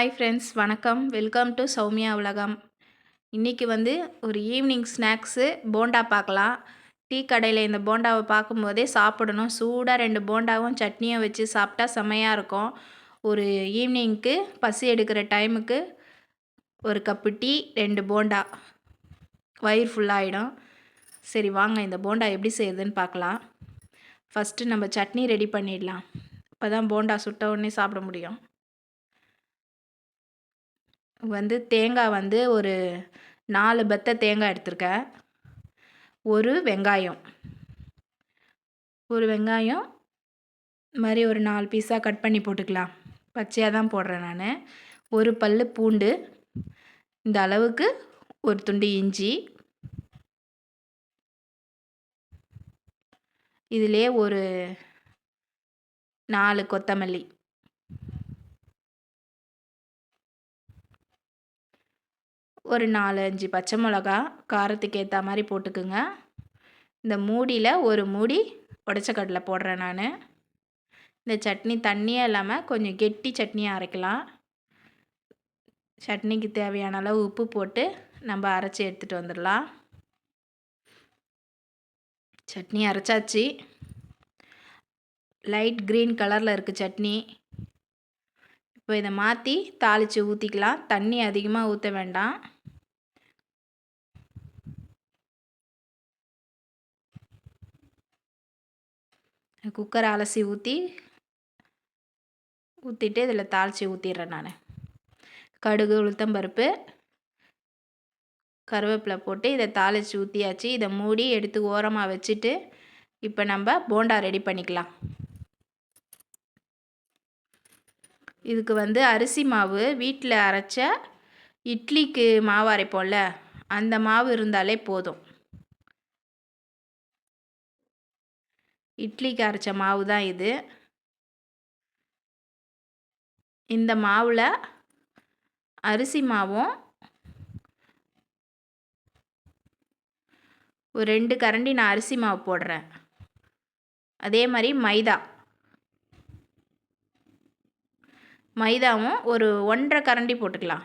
Hi friends வணக்கம். Welcome to Soumya உலகம். இன்றைக்கி வந்து ஒரு ஈவினிங் ஸ்நாக்ஸு போண்டா பார்க்கலாம். டீ கடையில் இந்த போண்டாவை பார்க்கும்போதே சாப்பிடணும். சூடாக ரெண்டு போண்டாவும் சட்னியும் வச்சு சாப்பிட்டா செமையாக இருக்கும். ஒரு ஈவினிங்க்கு பசி எடுக்கிற டைமுக்கு ஒரு கப்பு டீ ரெண்டு போண்டா. வயிறு ஃபுல்லாகிடும் சரி வாங்க இந்த போண்டா எப்படி செய்யுதுன்னு பார்க்கலாம். ஃபஸ்ட்டு நம்ம சட்னி ரெடி பண்ணிடலாம். அப்போ தான் போண்டா சுட்ட உடனே சாப்பிட முடியும். வந்து தேங்காய் வந்து ஒரு நாலு பத்தை தேங்காய் எடுத்திருக்கேன். ஒரு வெங்காயம். ஒரு வெங்காயம் மாதிரி ஒரு நாலு பீஸாக கட் பண்ணி போட்டுக்கலாம். பச்சையாக தான் போடுறேன் நான். ஒரு பல் பூண்டு இந்த அளவுக்கு ஒரு துண்டு இஞ்சி. இதிலே ஒரு நாலு கொத்தமல்லி. ஒரு நாலு அஞ்சு பச்சை மிளகா காரத்துக்கு ஏற்ற மாதிரி போட்டுக்குங்க. இந்த மூடியில் ஒரு மூடி உடச்ச கடலை போடுறேன் நான். இந்த சட்னி தண்ணியே இல்லாமல் கொஞ்சம் கெட்டி சட்னியாக அரைக்கலாம். சட்னிக்கு தேவையான அளவு உப்பு போட்டு நம்ம அரைச்சி எடுத்துகிட்டு வந்துடலாம். சட்னி அரைச்சாச்சு. லைட் க்ரீன் கலரில் இருக்குது சட்னி. இப்போ இதை மாற்றி தாளித்து ஊற்றிக்கலாம் தண்ணி அதிகமாக ஊற்ற வேண்டாம். குக்கரை அலசி ஊற்றி ஊற்றிட்டு இதில் தாளித்து ஊற்றிடுறேன் நான். கடுகு உளுத்தம்பருப்பு கருவேப்பிலை போட்டு இதை தாளித்து ஊற்றியாச்சு இதை மூடி எடுத்து ஓரமாக வச்சுட்டு இப்போ நம்ம போண்டா ரெடி பண்ணிக்கலாம். இதுக்கு வந்து அரிசி மாவு வீட்டில் அரைச்ச இட்லிக்கு மாவு அரைப்போம்ல அந்த மாவு இருந்தாலே போதும். இட்லிக்கு அரைச்ச மாவு தான் இது. இந்த மாவில் அரிசி மாவும் ஒரு ரெண்டு கரண்டி நான் அரிசி மாவு போடுறேன். அதே மாதிரி மைதா. மைதாவும் ஒரு ஒன்றரை கரண்டி போட்டுக்கலாம்.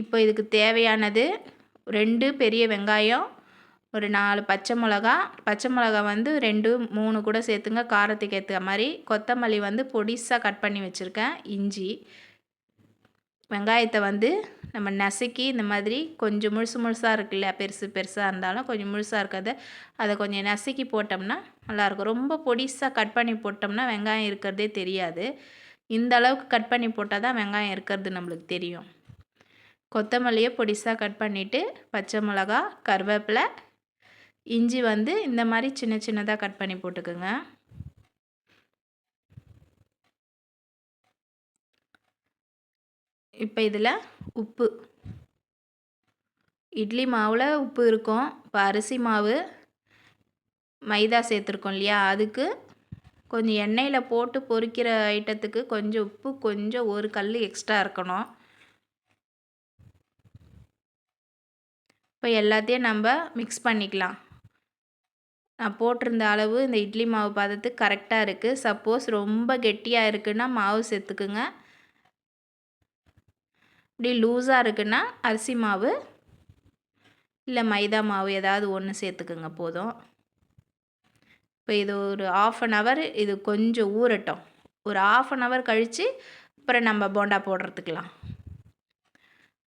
இப்போ இதுக்கு தேவையானது ரெண்டு பெரிய வெங்காயம் ஒரு நாலு பச்சை மிளகா பச்சை மிளகா வந்து ரெண்டு மூணு கூட சேர்த்துங்க. காரத்துக்கு ஏற்ற மாதிரி. கொத்தமல்லி வந்து பொடிசாக கட் பண்ணி வச்சுருக்கேன். இஞ்சி. வெங்காயத்தை வந்து நம்ம நசுக்கி இந்த மாதிரி கொஞ்சம் முழுசு முழுசாக இருக்குல்ல பெருசு பெருசாக இருந்தாலும் கொஞ்சம் முழுசாக இருக்கிறத அதை கொஞ்சம் நசுக்கி போட்டோம்னா நல்லாயிருக்கும். ரொம்ப பொடிசாக கட் பண்ணி போட்டோம்னா வெங்காயம் இருக்கிறதே தெரியாது. இந்த அளவுக்கு கட் பண்ணி போட்டால் தான் வெங்காயம் இருக்கிறது நம்மளுக்கு தெரியும். கொத்தமல்லியை பொடிசாக கட் பண்ணிவிட்டு பச்சை மிளகா கருவேப்பிலை இஞ்சி வந்து இந்த மாதிரி சின்ன சின்னதாக கட் பண்ணி போட்டுக்கோங்க. இப்போ இதில் உப்பு. இட்லி மாவில் உப்பு இருக்கும். இப்போ அரிசி மாவு மைதா சேர்த்துருக்கோம் இல்லையா? அதுக்கு கொஞ்சம் எண்ணெயில் போட்டு பொரிக்கிற ஐட்டத்துக்கு கொஞ்சம் உப்பு கொஞ்சம் ஒரு கல் எக்ஸ்ட்ரா இருக்கணும். இப்போ எல்லாத்தையும் நம்ம மிக்ஸ் பண்ணிக்கலாம். நான் போட்டிருந்த அளவு இந்த இட்லி மாவு பதத்துக்கு கரெக்டாக இருக்குது சப்போஸ் ரொம்ப கெட்டியாக இருக்குன்னா மாவு சேர்த்துக்குங்க. இப்படி லூஸாக இருக்குன்னா அரிசி மாவு இல்லை மைதா மாவு ஏதாவது ஒன்று சேர்த்துக்குங்க போதும். இப்போ இது ஒரு ஆஃப் அன் ஹவர் இது கொஞ்சம் ஊறட்டும். ஒரு ஆஃப் அன் ஹவர் கழித்து அப்புறம் நம்ம போண்டா போடுறதுக்கலாம்.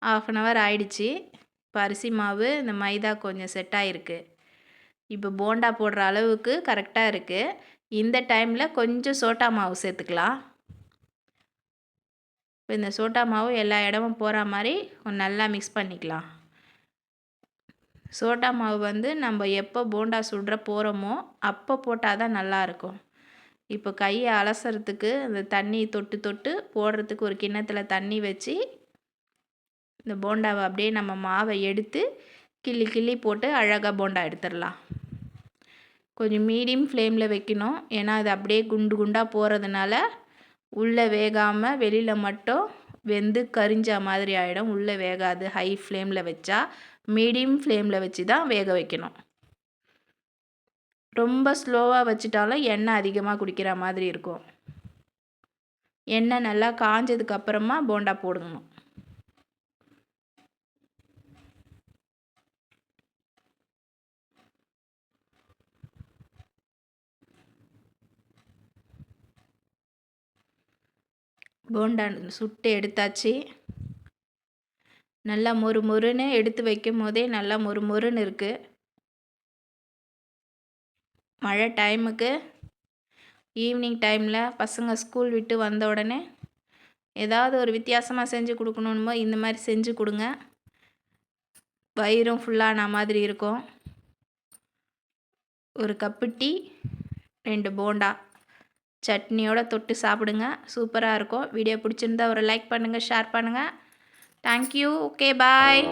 ஆஃப் அன் ஹவர் ஆயிடுச்சு. இப்போ அரிசி மாவு இந்த மைதா கொஞ்சம் செட் ஆகிருக்கு இப்போ போண்டா போடுற அளவுக்கு கரெக்டாக இருக்குது இந்த டைமில் கொஞ்சம் சோட்டா மாவு சேர்த்துக்கலாம். இப்போ இந்த சோட்டா மாவு எல்லா இடமும் போகிற மாதிரி நல்லா மிக்ஸ் பண்ணிக்கலாம். சோட்டா மாவு வந்து நம்ம எப்போ போண்டா சுடுற போகிறோமோ அப்போ போட்டால் தான் நல்லாயிருக்கும் இப்போ கையை அலசுறதுக்கு அந்த தண்ணி தொட்டு தொட்டு போடுறதுக்கு ஒரு கிண்ணத்தில் தண்ணி வச்சு இந்த போண்டாவை அப்படியே நம்ம மாவை எடுத்து கிள்ளி கிள்ளி போட்டு அழகாக போண்டா எடுத்துடலாம். கொஞ்சம் மீடியம் ஃப்ளேமில் வைக்கணும். ஏன்னா அது அப்படியே குண்டு குண்டாக போகிறதுனால உள்ளே வேகாமல் வெளியில் மட்டும் வெந்து கரிஞ்ச மாதிரி ஆகிடும் உள்ளே வேகாது. ஹை ஃப்ளேமில் வச்சா மீடியம் ஃப்ளேமில் வச்சு தான் வேக வைக்கணும். ரொம்ப ஸ்லோவாக வச்சுட்டாலும் எண்ணெய் அதிகமாக குடிக்கிற மாதிரி இருக்கும். எண்ணெய் நல்லா காஞ்சதுக்கப்புறமா போண்டா போடணும். போண்டா சுட்டு எடுத்தாச்சு. நல்லா மொறு மொறுன்னு எடுத்து வைக்கும் போதே நல்லா மொறு மொறுன்னு இருக்குது மழை டைமுக்கு ஈவினிங் டைமில் பசங்க ஸ்கூல் விட்டு வந்த உடனே ஏதாவது ஒரு வித்தியாசமாக செஞ்சு கொடுக்கணுமோ இந்த மாதிரி செஞ்சு கொடுங்க. வயிறும் ஃபுல்லான மாதிரி இருக்கும். ஒரு கப்பு டீ ரெண்டு போண்டா. சட்னியோட தொட்டு சாப்பிடுங்க. சூப்பராக இருக்கும். வீடியோ பிடிச்சிருந்தா ஒரு லைக் பண்ணுங்கள் ஷேர் பண்ணுங்கள் தேங்க்யூ ஓகே பாய்